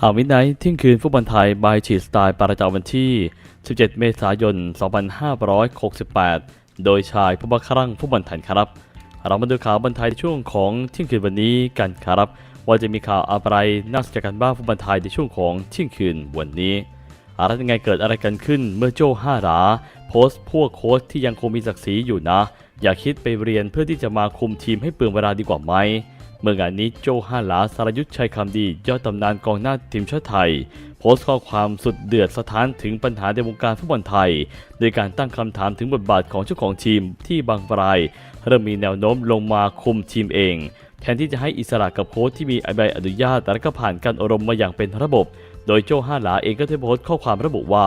ข่าวมิดไนท์ที่ยงคืนฟุตบอลไทยบายฉีดสไตล์ประจำวันที่ 17 เมษายน 2568 โดยชายผู้บังคับรังฟุตบอลไทยครับ เรามาดูข่าวบอลไทยในช่วงของเที่ยงคืนวันนี้กันครับ ว่าจะมีข่าวอะไรน่าสนใจกันบ้างฟุตบอลไทยในช่วงของเที่ยงคืนวันนี้อะไรยังไงเกิดอะไรกันขึ้นเมื่อโจ้ห้าหราโพสต์พวกโค้ชที่ยังคงมีศักดิ์ศรีอยู่นะ อย่าคิดไปเรียนเพื่อที่จะมาคุมทีมให้เปลืองเวลาดีกว่าไหม เมื่องานนี้โจห้าหลาสารยุทธชัยคำดี ยอดตำนานกองหน้าทีมชาติไทย โพสต์ข้อความสุดเดือดสถานถึงปัญหาในวงการฟุตบอลไทย โดยการตั้งคำถามถึงบทบาทของเจ้าของทีมที่บางราย เริ่มมีแนวโน้มลงมาคุมทีมเอง แทนที่จะให้อิสระกับโค้ชที่มีใบอนุญาตและก็ผ่านการอบรมมาอย่างเป็นระบบ โดยโจห้าหลาเองก็ได้โพสต์ข้อความระบุว่า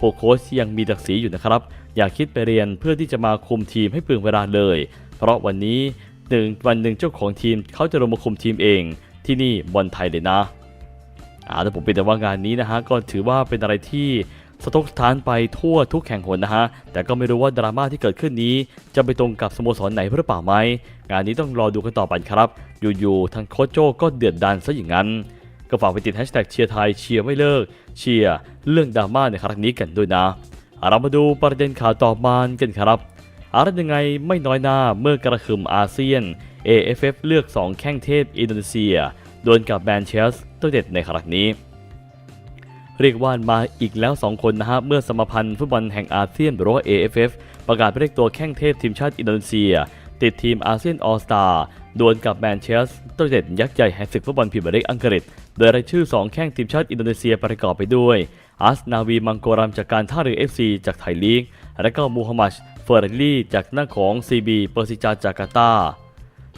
พวกโค้ชยังมีศักดิ์ศรีอยู่นะครับ อย่าคิดไปเรียนเพื่อที่จะมาคุมทีมให้เปลืองเวลาเลย เพราะวันนี้ หนึ่งวันหนึ่งเจ้าของทีมเขาจะลงมาคุมทีมเอง ที่นี่บอลไทยเลยนะอ่าแต่ผมเป็นแต่ว่างานนี้นะฮะก็ถือว่าเป็นอะไรที่สะทกสถานไปทั่วทุกแข่งหนนะฮะ แต่ก็ไม่รู้ว่าดราม่าที่เกิดขึ้นนี้ จะไปตรงกับสโมสรไหนหรือเปล่าไหม งานนี้ต้องรอดูกันต่อไปครับ อยู่ๆทางโค้ชโจก็เดือดดันซะอย่างนั้น ก็ฝากไปติดแฮชแท็กเชียร์ไทยเชียร์ไม่เลิก เชียร์เรื่องดราม่าในครั้งนี้กันด้วยนะอะเรามาดูประเด็นข่าวต่อมากันครับ อะไรยังไงไม่น้อยหน้าเมื่อกระขึมอาเซียน AFF เลือก 2 แข้งเทพอินโดนีเซียดวลกับแมนเชสเตอร์เด็ดในครั้งนี้ เรียกว่ามาอีกแล้ว 2 คนนะฮะ เมื่อสมาพันธ์ฟุตบอลแห่งอาเซียนหรือว่า AFF ประกาศเรียกตัวแข้งเทพทีมชาติอินโดนีเซีย ติดทีมอาเซียนออสตาดวลกับแมนเชสเตอร์เด็ดยักษ์ใหญ่แห่งศึกฟุตบอลพรีเมียร์ลีกอังกฤษ โดยรายชื่อ 2 แข้งทีมชาติอินโดนีเซียประกอบไปด้วยอัสนาวีมังโกรัมจากการท่าเรือ FC จากไทยลีก และก็มูฮัมหมัด เฟอร์เรลลี่จากหน้าของ CB เปอร์ซิจาจาการ์ตา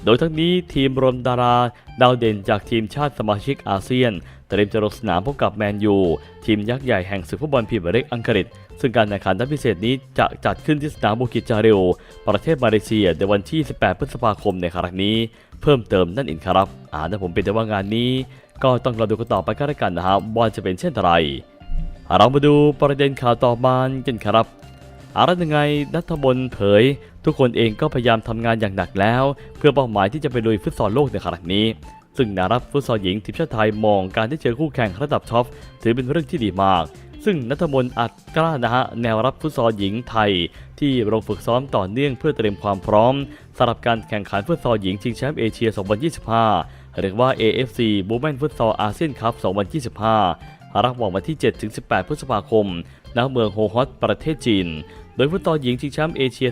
โดยทั้งนี้ทีมรวมดาราดาวเด่นจากทีมชาติสมาชิกอาเซียน เตรียมจะลงสนามพบกับแมนยู ทีมยักษ์ใหญ่แห่งศึกฟุตบอลพรีเมียร์ลีกอังกฤษ ซึ่งการแข่งขันนัดพิเศษนี้จะจัดขึ้นที่สนามบูกิจจาริวประเทศมาเลเซียในวันที่ 18 พฤษภาคมในครั้งนี้ เพิ่มเติมนั่นเองครับอ่าถ้าผมเป็นแต่ว่างานนี้ ก็ต้องรอดูกันต่อไปก็แล้วกันนะครับว่าจะเป็นเช่นไรเรามาดูประเด็นข่าวต่อมากันครับ อะไรยังไงนัทบลเผย ทุกคนเองก็พยายามทำงานอย่างหนักแล้ว เพื่อเป้าหมายที่จะไปลุยฟุตซอลโลกในครั้งนี้ ซึ่งนารับฟุตซอลหญิงทีมชาติไทยมองการได้เจอคู่แข่งระดับท็อปถือเป็นเรื่องที่ดีมาก ซึ่งนัทมนอัดกล้านะฮะแนวรับฟุตซอลหญิงไทย ที่ลงฝึกซ้อมต่อเนื่องเพื่อเตรียมความพร้อมสำหรับการแข่งขันฟุตซอลหญิงชิงแชมป์เอเชีย 2025 หรือว่า AFC Women Futsal ASEAN Cup 2025รับบอกวันที่ 7-18 พฤษภาคมณเมืองโฮฮอตประเทศจีน โดยฟุตซอลหญิงชิงแชมป์เอเชีย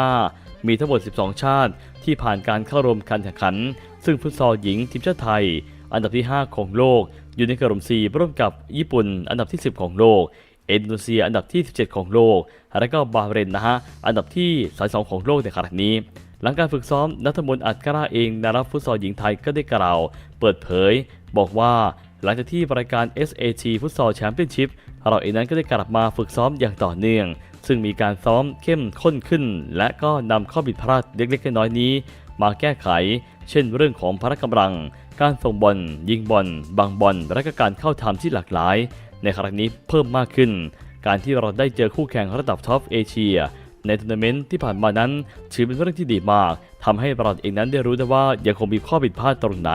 2025 มีทั้งหมด 12 ชาติ ที่ผ่านการเข้าร่วมการแข่งขัน ซึ่งฟุตซอลหญิงทีมชาติไทย อันดับที่ 5 ของโลก อยู่ในกลุ่ม 4 ร่วมกับญี่ปุ่น อันดับที่ 10 ของโลก อินโดนีเซียอันดับที่ 17 ของโลก และก็บาเรนนะฮะ อันดับที่ 32 ของโลกในขณะนี้หลังการฝึกซ้อมนัทมนต์อัดกล้าเองนารับฟุตซอลหญิงไทยก็ได้กล่าว เปิดเผย บอกว่าหลังจากที่รายการ SAT ฟุตซอลแชมเปี้ยนชิพเราเองนั้นก็ได้กลับมาฝึกซ้อมอย่างต่อเนื่อง ซึ่งมีการซ้อมเข้มข้นขึ้น และก็นำข้อผิดพลาดเล็กๆน้อยๆนี้ มาแก้ไข เช่นเรื่องของพละกำลัง การส่งบอลยิงบอลบางบอลและก็การเข้าทำที่หลากหลาย ในครั้งนี้เพิ่มมากขึ้น การที่เราได้เจอคู่แข่งระดับท็อปเอเชียในทัวร์นาเมนต์ที่ผ่านมานั้น ถือเป็นเรื่องที่ดีมากทำให้เราเองนั้นได้รู้ได้ว่ายังคงมีข้อผิดพลาดตรงไหน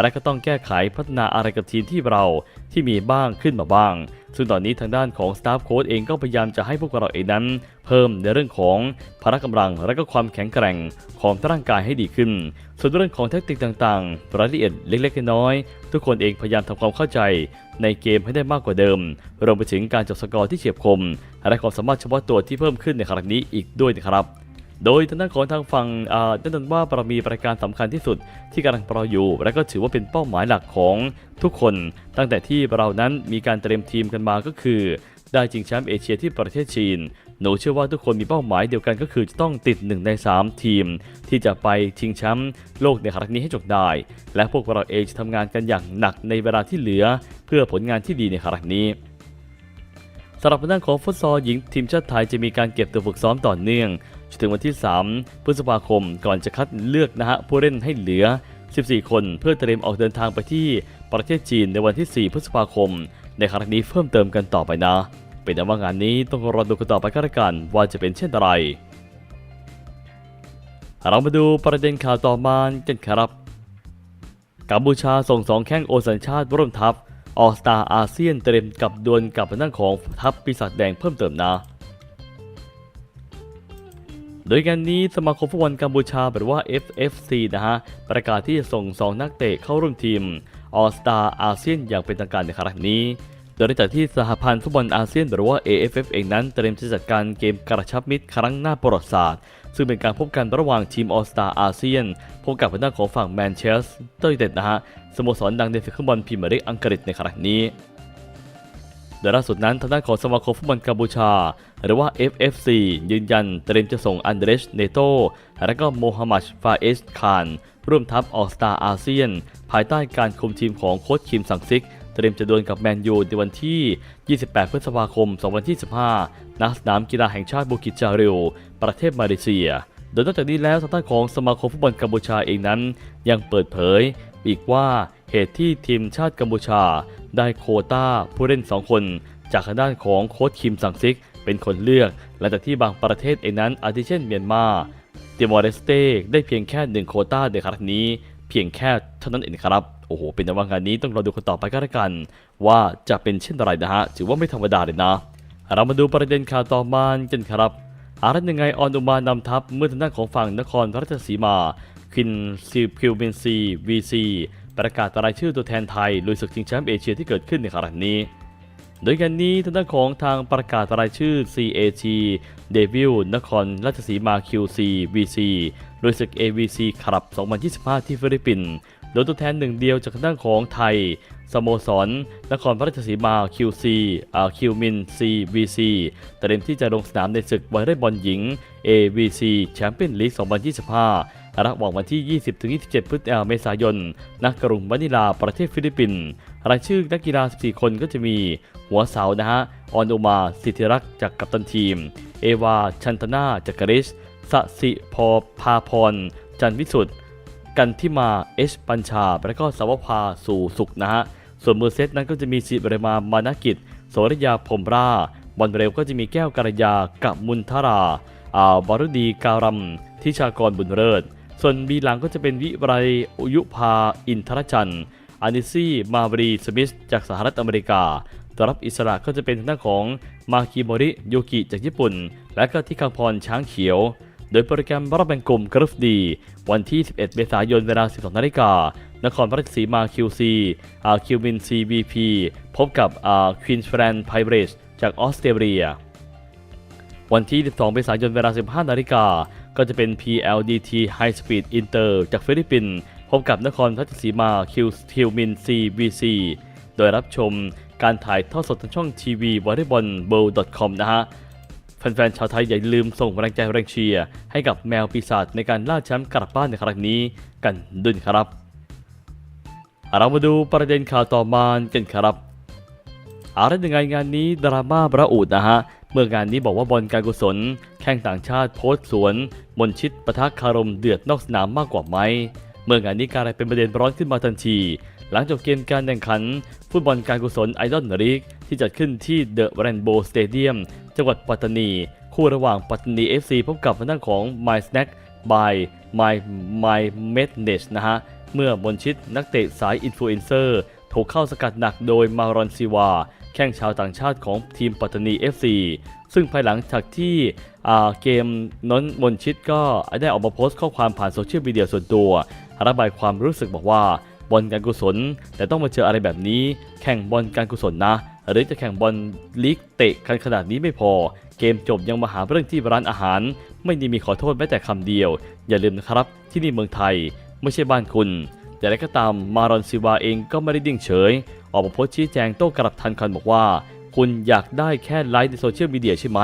และก็ต้องแก้ไขพัฒนาอะไรกับทีมที่เราที่มีบ้างขึ้นมาบ้าง ซึ่งตอนนี้ทางด้านของสตาฟโค้ชเองก็พยายามจะให้พวกเราเองนั้น เพิ่มในเรื่องของพละกำลังและก็ความแข็งแกร่งของร่างกายให้ดีขึ้น ส่วนเรื่องของแทคติกต่างๆ รายละเอียดเล็กๆน้อยๆทุกคนเองพยายามทำความเข้าใจในเกมให้ได้มากกว่าเดิม รวมไปถึงการจบสกอร์ที่เฉียบคม และความสามารถเฉพาะตัวที่เพิ่มขึ้นในครั้งนี้อีกด้วยนะครับ โดยทางด้านของทางฝั่งอ่าแน่นอนว่าเรามีรายการสำคัญที่สุดที่กำลังรออยู่ และก็ถือว่าเป็นเป้าหมายหลักของทุกคน ตั้งแต่ที่เรานั้นมีการเตรียมทีมกันมาก็คือ ได้ชิงแชมป์เอเชียที่ประเทศจีน หนูเชื่อว่าทุกคนมีเป้าหมายเดียวกันก็คือจะต้องติด 1 ใน 3 ทีม ที่จะไปชิงแชมป์โลกในครั้งนี้ให้จบได้ และพวกเราเองจะทำงานกันอย่างหนักในเวลาที่เหลือ เพื่อผลงานที่ดีในครั้งนี้สำหรับด้านของฟุตซอลหญิงทีมชาติไทยจะมีการเก็บตัวฝึกซ้อมต่อเนื่อง จนถึงวันที่ 3 พฤษภาคมก่อนจะคัดเลือกนะฮะผู้เล่นให้เหลือ 14 คนเพื่อเตรียมออกเดินทางไปที่ประเทศจีนในวันที่ 4 พฤษภาคม ในครั้งนี้เพิ่มเติมกันต่อไปนะ เป็นแต่ว่างานนี้ต้องรอดูกันต่อไปก็แล้วกันว่าจะเป็นเช่นไรเรามาดูประเด็นข่าวต่อมากันครับกัมพูชาส่งสองแข้งโอสัญชาติร่วมทัพออสตาอาเซียนเตรียมกับดวลกับทางด้านของทัพปีศาจแดงเพิ่มเติมนะ โดยงานนี้สมาคมฟุตบอลกัมพูชาหรือว่า FFC นะฮะ ประกาศที่จะส่ง 2 นักเตะเข้าร่วมทีม All Star อาเซียนอย่างเป็นทางการในครั้งนี้ โดยหลังจากที่สหพันธ์ฟุตบอลอาเซียนหรือว่า AFF เองนั้นเตรียมจะจัดการเกมกระชับมิตรครั้งหน้าประวัติศาสตร์ ซึ่งเป็นการพบกันระหว่างทีม All Star อาเซียนพบกับทางด้านของฝั่งแมนเชสเตอร์ยูไนเต็ดนะฮะสโมสรดังในศึกฟุตบอลพรีเมียร์ลีกอังกฤษในครั้งนี้โดยล่าสุดนั้นทางด้านของสมาคมฟุตบอลกัมพูชา หรือว่า FFC ยืนยันเตรียมจะส่งอันเดรสเนโตและก็โมฮัมหมัดฟาเอสคานร่วมทัพออสตาอาเซียน ภายใต้การคุมทีมของโค้ชคิมสังซิก เตรียมจะดวลกับแมนยูในวันที่ 28 พฤษภาคม 2025ณสนามกีฬาแห่งชาติบูกิจจาริว ประเทศมาเลเซีย โดยนอกจากนี้แล้วทางด้านของสมาคมฟุตบอลกัมพูชาเองนั้น ยังเปิดเผย อีกว่าเหตุที่ทีมชาติกัมพูชา ได้โคต้าผู้เล่น 2 คน จากทางด้านของโค้ชคิมสังซิก เป็นคนเลือก หลังจากที่บางประเทศเองนั้นอาทิเช่นเมียนมาติมอร์เลสเตได้เพียงแค่หนึ่งโคต้าในครั้งนี้ เพียงแค่เท่านั้นเองครับ โอ้โห เป็นในว่างานนี้ต้องรอดูกันต่อไปก็แล้วกัน ว่าจะเป็นเช่นไรนะฮะถือว่าไม่ธรรมดาเลยนะ เรามาดูประเด็นข่าวต่อมากันครับอารัตยังไงออนอุมานำทัพเมื่อทางด้านของฝั่งนครราชสีมาคินซีคิวเบนซีวีซีประกาศรายชื่อตัวแทนไทยลุยศึกชิงแชมป์เอเชียที่เกิดขึ้นในครั้งนี้ โดยกันนี้ทางด้านของทางประกาศรายชื่อ CAT เดวิลนครราชสีมา QC VC โดยศึก AVC ครับ 2025 ที่ฟิลิปปินส์โดยตัวแทนหนึ่งเดียวจากทางด้านของไทย สโมสร นครราชสีมา QC อาคิวมิน CVC เตรียมที่จะลงสนามในศึกวอลเลย์บอลหญิง AVC แชมเปี้ยนลีก 2025 ระหว่างวันที่ 20-27 พฤศจิกายนเมษายนณกรุงมะนิลาประเทศฟิลิปปินส์รายชื่อนักกีฬา 14 คนก็จะมี หัวเสานะฮะ ออนอุมา สิทธิรักษ์จากกัปตันทีม เอวา ชันตนาจากกริชสสิพอพาพร จันวิสุทธ์กันที่มา เอช ปัญชา และก็สวภา สู่สุขนะฮะ ส่วนมือเซตนั้นก็จะมีสิบริมามานากิจโสริยาพรมราบอลเร็วก็จะมีแก้วกัลยากับมุนทราอ่ารุดีการัมทิชากรบุญเลิศส่วนบีหลังก็จะเป็นวิไรอุยุพาอินทรจันทร์อานิซี่มาบรีสมิธจากสหรัฐอเมริกาตัวรับอิสระก็จะเป็นทางด้านของมาคิโมริโยกิจากญี่ปุ่น และก็ที่คังพรช้างเขียว โดยโปรแกรมรอบแบ่งกลุ่มกรุ๊ปดี วันที่ 11 เมษายนเวลา 12 นาฬิกา นครราชสีมา QC อาคิวบิน CVP พบกับอาควีนส์แฟรนไพเรสจากออสเตรเลีย วันที่ 12 เมษายนเวลา 15 นาฬิกา ก็จะเป็น PLDT High Speed Inter จากฟิลิปปินส์พบกับนครราชสีมา Q คิวมิน CVC โดยรับชมการถ่ายทอดสดทางช่องทีวีวอลเลย์บอลเบิลดอทคอมนะฮะแฟนๆชาวไทยอย่าลืมส่งแรงใจแรงเชียร์ให้กับแมวปีศาจในการล่าแชมป์กลับบ้านในครั้งนี้กันด้วยนครับ เรามาดูประเด็นข่าวต่อมากันครับอะไรยังไงงานนี้ดราม่าประอุดนะฮะ เมื่องานนี้บอกว่าบอลการกุศล แข่งต่างชาติโพสต์สวนมนชิตปะทะคารมเดือดนอกสนามมากกว่าไหม เมื่องานนี้กลายเป็นประเด็นร้อนขึ้นมาทันที หลังจบเกมการแข่งขัน ฟุตบอลการกุศลไอดอลลีกที่จัดขึ้นที่เดอะแรนโบสเตเดียมจังหวัดปัตตานี คู่ระหว่างปัตตานี FC พบกับทางด้านของ My Snack by My My m e d n e s นะฮะ เมื่อบนชิดนักเตะสายอินฟลูเอนเซอร์ถูกเข้าสกัดหนักโดยมารอนซีวา แข้งชาวต่างชาติของทีมปัตตานี FC ซึ่งภายหลังจากที่เกมน้นมนชิดก็ได้ออกมาโพสต์ข้อความผ่านโซเชียลมีเดียส่วนตัว ระบายความรู้สึกบอกว่าบอลการกุศล แต่ต้องมาเจออะไรแบบนี้ แข่งบอลการกุศลนะ หรือจะแข่งบอลลีกเตะกันขนาดนี้ไม่พอ เกมจบยังมาหาเรื่องที่ร้านอาหาร ไม่ได้มีขอโทษแม้แต่คำเดียว อย่าลืมนะครับที่นี่เมืองไทย ไม่ใช่บ้านคุณ แต่ไรก็ตามมารอนซิวาเองก็ไม่ได้ดิ่งเฉย ออกมาโพสต์ชี้แจงโต้กลับทันคันบอกว่า คุณอยากได้แค่ไลฟ์ในโซเชียลมีเดียใช่ไหม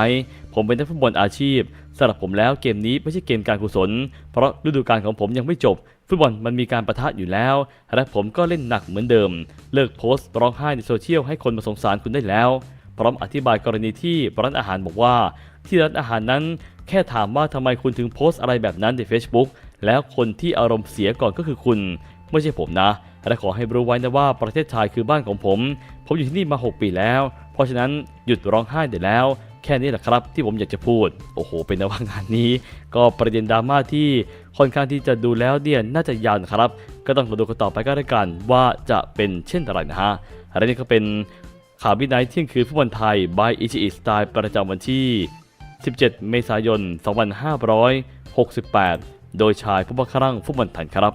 ผมเป็นนักฟุตบอลอาชีพสำหรับผมแล้วเกมนี้ไม่ใช่เกมการกุศล เพราะฤดูกาลของผมยังไม่จบ ฟุตบอลมันมีการประทะอยู่แล้ว และผมก็เล่นหนักเหมือนเดิม เลิกโพสต์ร้องไห้ในโซเชียลให้คนมาสงสารคุณได้แล้วพร้อมอธิบายกรณีที่ร้านอาหารบอกว่า ที่ร้านอาหารนั้นแค่ถามว่าทำไมคุณถึงโพสต์อะไรแบบนั้นใน Facebook แล้วคนที่อารมณ์เสียก่อนก็คือคุณ ไม่ใช่ผมนะ และขอให้รู้ไว้นะว่าประเทศไทยคือบ้านของผม ผมอยู่ที่นี่มา 6 ปีแล้ว เพราะฉะนั้นหยุดร้องไห้ได้แล้ว แค่นี้แหละครับที่ผมอยากจะพูด โอ้โห เป็นนะว่างานนี้ ก็ประเด็นดราม่าที่ค่อนข้างที่จะดูแล้วเนี่ยน่าจะยาวนะครับ ก็ต้องมาดูกันต่อไปก็แล้วกันว่าจะเป็นเช่นไรนะฮะและนี่ก็เป็นข่าววินัยเที่ยงคืนฟุตบอลไทย by i c h i Style ประจำวันที่ 17 เมษายน 2568 โดยชายผู้บังคับฟุตบอลไทยครับ